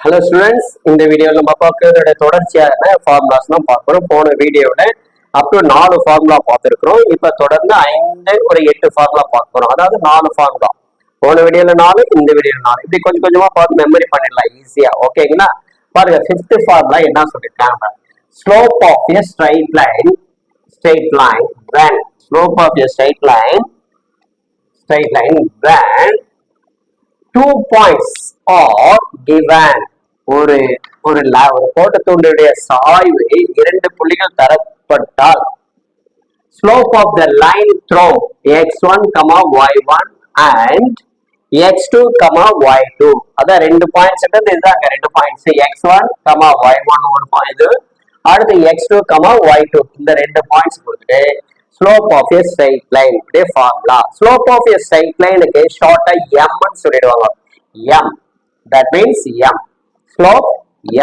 Hello students இந்த வீடியோவில் நம்ம பார்க்கறதோட தொடர்ச்சியான ஃபார்முலாஸ் தான் பார்க்குறோம் போன வீடியோவில் அப் டு நாலு ஃபார்முலா பார்த்துருக்குறோம். இப்போ தொடர்ந்து ஐந்து ஒரு எட்டு ஃபார்முலா பார்க்குறோம் அதாவது நாலு ஃபார்முலா போன வீடியோவில் நாலு இந்த வீடியோவில் நாலு. இப்படி கொஞ்சம் கொஞ்சமாக பார்த்து மெமரி பண்ணிடலாம் ஈஸியாக ஓகேங்களா பாருங்க ஃபிஃப்த் ஃபார்முலா என்ன சொல்லியிருக்காங்க slope of a straight line straight line when slope of a straight line straight line when two points are given ஒரு ஒரு ல- ஒரு கோட்டத்துடைய சாய்வு இரண்டு புள்ளிகள் தரப்பட்டால். Slope of the line through x one comma y one and x two comma y two அதான் ரெண்டு பாயிண்ட்ஸ் இதுதாங்க ரெண்டு points x one comma y one ஒரு பாயிண்ட் அடுத்து x two comma y two இந்த ரெண்டு பாயிண்ட்ஸ் கொடுத்துட்டு slope of a straight line இப்படியே formula slope of a straight லைனுக்கு ஷார்ட்டா எம்னு சொல்லிடுவாங்க m that means m slope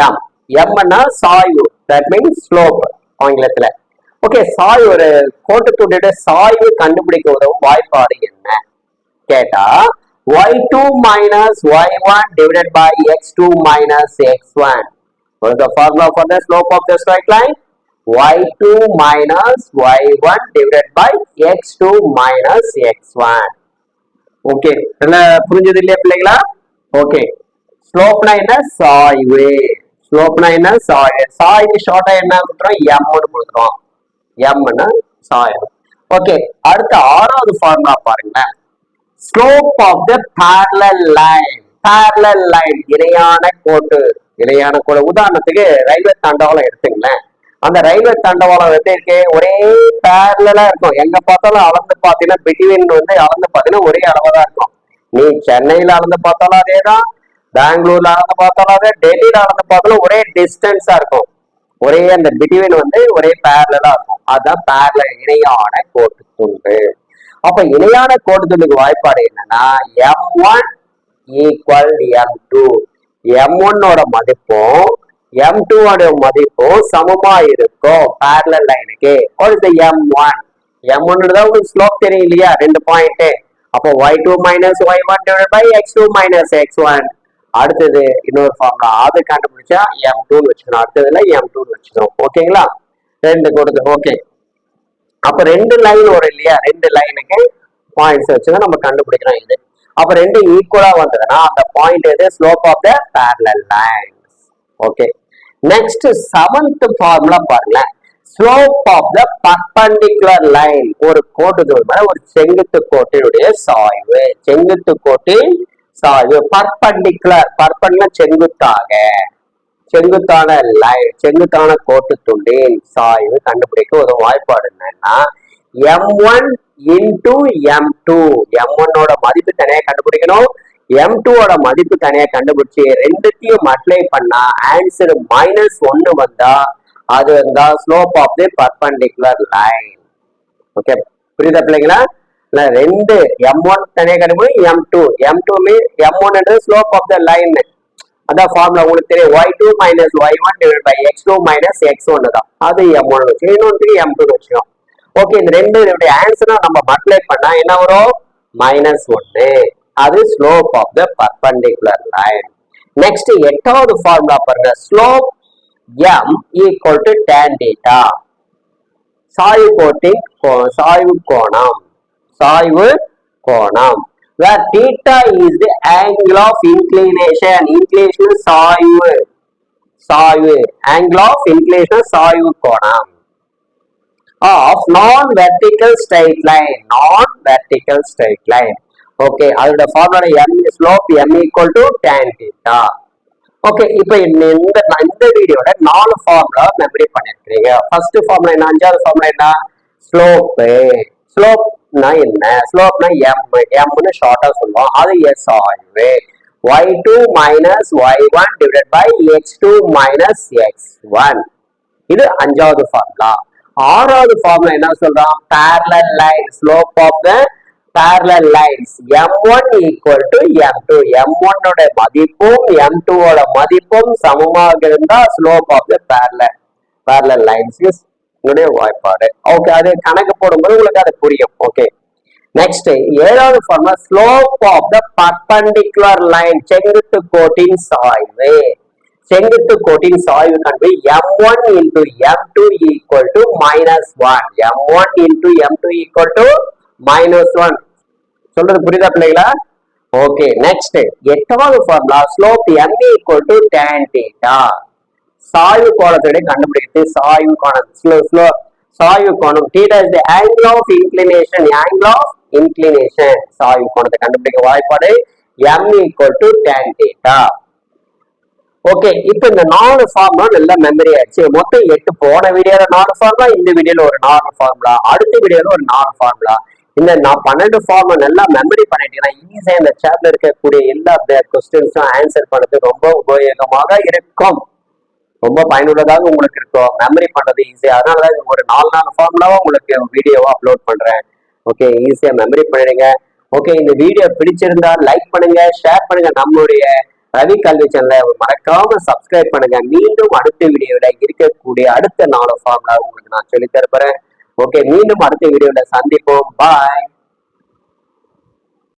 m எம்னா சாய்வு தட் மீன்ஸ் ஸ்லோப் ஆங்கிலத்துல ஓகே சாய் ஒரு கோட்டத்துடைய சாய்வு கண்டுபிடிக்க உதவும் வாய்ப்பாடு என்ன கேட்டா y2 minus y1 divided by x2 minus x1 what is the formula for the slope of the straight line? Y2 minus y1 divided by x2 minus x1 okay நல்லா புரிஞ்சது இல்லையா பிள்ளைங்களா ஓகே ஸ்லோப்னா என்ன? சாய்வு ஸ்லோப்னா என்ன? சாய் சாய்வு ஷார்ட்டா என்ன கொடுத்துறோம் எம்னு கொடுத்துறோம் எம்னா சாயம் ஓகே அடுத்த ஆறாவது ஃபார்முலா பாருங்க slope of the parallel line parallel line இணையான கோட்டு இணையான கோடு. உதாரணத்துக்கு ரயில்வே தண்டவாளம் எடுத்துங்களேன். அந்த ரயில்வே தண்டவாளம் எப்படி இருக்கு ஒரே பேரலா இருக்கும். எங்க பார்த்தாலும் அளந்து பார்த்தீங்கன்னா பிட்வீன் வந்து அளந்து பார்த்தீங்கன்னா ஒரே அளவா தான் இருக்கும். நீ சென்னையில அளந்து பார்த்தாலும் அதே தான் பெங்களூர்ல அளந்து பார்த்தாலும் அதே டெல்லியில அளந்து பார்த்தாலும் ஒரே டிஸ்டன்ஸா இருக்கும். ஒரே அந்த பிட்வீன் வந்து ஒரே பேரலா இருக்கும். அதுதான் பேரல இணையான கோட்டு துண்டு அப்ப இணையான கோட்டு துண்டுக்கு வாய்ப்பாடு என்னன்னா m one equal m two m ஒன்னோட மதிப்பும் எம் டூ ஓட மதிப்பும் சமமா இருக்கும் பேரலல் லைனுக்கு ஒரு எம் ஒன் எம் ஒன் தான் உங்களுக்கு ஸ்லோப் தெரியும் இல்லையா ரெண்டு பாயிண்ட் அப்போ y two minus y one divide by x two minus x one அடுத்தது இன்னொரு ஃபார்முலா அது கண்டுபிடிச்சா எம் டூன்னு வச்சுக்கணும். அடுத்ததுல எம் டூன்னு வச்சுக்கணும். ஓகேங்களா ரெண்டு கொடுத்து ஓகே அப்ப ரெண்டு லைன் வரும் இல்லையா? ரெண்டு லைனுக்கு பாயிண்ட்ஸ் வச்சுதான் நம்ம கண்டுபிடிக்கிறோம் இது. அப்ப ரெண்டு ஈக்குவலா வந்ததுன்னா அந்த பாயிண்ட் எது? Slope of the parallel lines okay next seventh formula பாருங்களேன். Slope of the perpendicular line ஒரு கோட்டுக்கு மேல ஒரு செங்குத்து கோட்டினுடைய சாய்வு. செங்குத்து கோட்டின் சாய்வு. பர்பண்டிகுலர் பர்பண்டிகுலர் செங்குத்தாக. செங்குத்தான லைன் செங்குத்தான கோட்டு துண்டின் சாய்வு கண்டுபிடிக்க ஒரு வாய்ப்பாடு என்னன்னா m one into m two m ஒன்னோட மதிப்பு தனியாக கண்டுபிடிக்கணும். எம் டூவோட மதிப்பு தனியா கண்டுபிடிச்சு ரெண்டுத்தையும் அப்ளை பண்ணா ஆன்சர் மைனஸ் ஒன்னு வந்தா அது வந்தா slope of the perpendicular line okay புரியுதா பிள்ளைங்களா? இல்ல ரெண்டு எம் ஒன் தனியா கண்டுபிடி m two m two mean m ஒன்ன்றது slope of the line அதான் ஃபார்முலா உங்களுக்கு தெரியும். Y two minus y one divide by x two minus x ஒன்னு தான். அது எம் ஒன் வச்சு. இன்னொன்று எம் டூ வச்சுக்கோம் ஓகே இந்த ரெண்டு இதோடைய ஆன்சரை நம்ம மல்டிப்ளை பண்ணா என்ன வரும்? மைனஸ் ஒன்னு அது slope of the perpendicular line next எட்டாவது ஃபார்முலா பாருங்க slope M equal to tan theta சாய்வு கோட்டின் கோ- சாய்வு கோணம் சாய்வு கோணம் where theta is the angle of inclination inclination சாய்வு சாய்வு angle of inclination சாய்வு கோணம் of non vertical straight line non vertical straight line Okay அதோட formula m slope m equal to tan theta okay இப்போ இந்த இந்த வீடியோட நாலு ஃபார்முலா மெமரி பண்ணிருக்கீங்க ஃபர்ஸ்ட் ஃபார்முலா என்ன அஞ்சாவது ஃபார்முலா என்ன? ஸ்லோப்பு ஸ்லோப்னா என்ன? ஸ்லோப்னா எம் எம்னு ஷார்ட்டா சொல்லுவோம். அது எஸ் ஆய்வு y two minus y one divide by x two minus x one இது அஞ்சாவது ஃபார்முலா ஆறாவது ஃபார்முலா என்ன சொல்றோம்? Parallel line slope of the parallel lines m1 equal to m2 m1 ஓட மதிப்பும் m2 ஓட மதிப்பும் சமமாக இருந்தா slope of the parallel parallel lines is வாய்ப்பாடு. ஓகே அது கணக்கு போடும்போது உங்களுக்கு அது புரியும். ஓகே நெக்ஸ்ட் ஏழாவது form slope of the perpendicular line செங்குத்து கோட்டின் சாய்வு. செங்குத்து கோட்டின் சாய்வு கண்டு m one into m two equal to minus one m one into m two equal to minus one சொல்றது புரியுதா பிள்ளைகளா? ஓகே நெக்ஸ்ட் எட்டாவது formula slope m equal to tan theta சாய்வு கோணத்துடைய கண்டுபிடிக்கிறது. சாய்வு கோணம். ஸ்லோ ஸ்லோ சாய்வு கோணம். Theta is the angle of inclination angle of inclination சாய்வு கோணத்தை கண்டுபிடிக்க வாய்ப்பாடு m equal to tan theta okay இப்போ இந்த நாலு ஃபார்முலா நல்லா மெமரி ஆச்சு மொத்தம் எட்டு போன வீடியோல நாலு ஃபார்முலா இந்த வீடியோல ஒரு நாலு ஃபார்முலா அடுத்த வீடியோல ஒரு நாலு ஃபார்முலா இந்த நான் பன்னெண்டு ஃபார்முலா நல்லா மெமரி பண்ணிட்டீங்கன்னா ஈஸியாக இந்த சேப்ல இருக்கக்கூடிய எல்லா கொஸ்டின்ஸும் ஆன்சர் பண்ணது ரொம்ப உபயோகமாக இருக்கும். ரொம்ப பயனுள்ளதாக உங்களுக்கு இருக்கும். மெமரி பண்றது ஈஸியா அதனால ஒரு நாலு நாலு ஃபார்முலாவா உங்களுக்கு வீடியோவா அப்லோட் பண்றேன். ஓகே ஈஸியா மெமரி பண்ணிடுங்க. ஓகே இந்த வீடியோ பிடிச்சிருந்தா லைக் பண்ணுங்க ஷேர் பண்ணுங்க. நம்மளுடைய ரவி கல்வி சேனலை மறக்காம சப்ஸ்கிரைப் பண்ணுங்க. மீண்டும் அடுத்த வீடியோவில் இருக்கக்கூடிய அடுத்த நாலு ஃபார்முலா உங்களுக்கு நான் சொல்லி தரப்போறேன் ஓகே மீண்டும் அடுத்த வீடியோல சந்திப்போம். பாய்